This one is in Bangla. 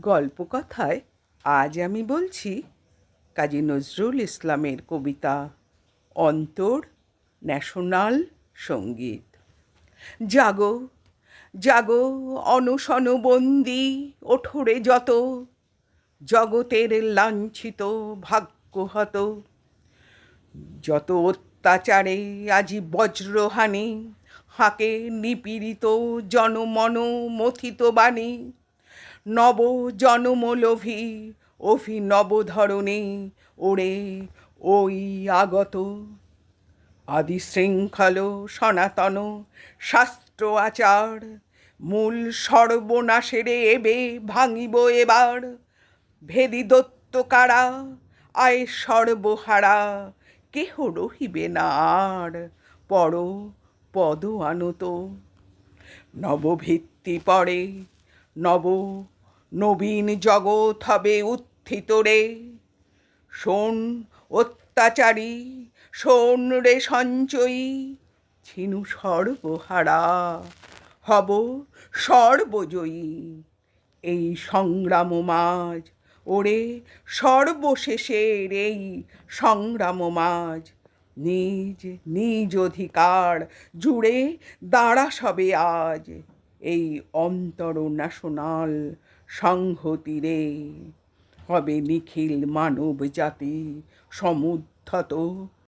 গল্পকথায় আজ আমি বলছি কাজী নজরুল ইসলামের কবিতা অন্তর ন্যাশনাল সংগীত। জাগো জাগো অনশন বন্দি ওঠরে যত, জগতের লাঞ্ছিত ভাগ্য ভাগ্যহত, যত অত্যাচারে আজি বজ্রহানি, হাকে নিপীড়িত জনমন মথিত বাণী নব জনমলোভী অভিনব ধরণী ওরে ওই আগত। আদি শৃঙ্খল সনাতন, শাস্ত্র আচার, মূল সর্বনাশেরে এবে ভাঙিব এবার। ভেদি দত্ত কারা আয় সর্বহারা, কেহ রহিবে না আর পর পদ আনত। নবভিত্তি পড়ে নব, নবীন জগৎ হবে উত্থিত রে। শোন অত্যাচারী, শোন রে সঞ্চয়ী, ছিনু সর্বহারা হব সর্বজয়ী। এই সংগ্রাম মাঝ, ওরে সর্বশেষের এই সংগ্রাম মাঝ, নিজ নিজ অধিকার জুড়ে দাঁড়া সবে আজ। এই অন্তর ন্যাশনাল সংহতিরে হবে নিখিল মানব জাতি সমুদ্ধত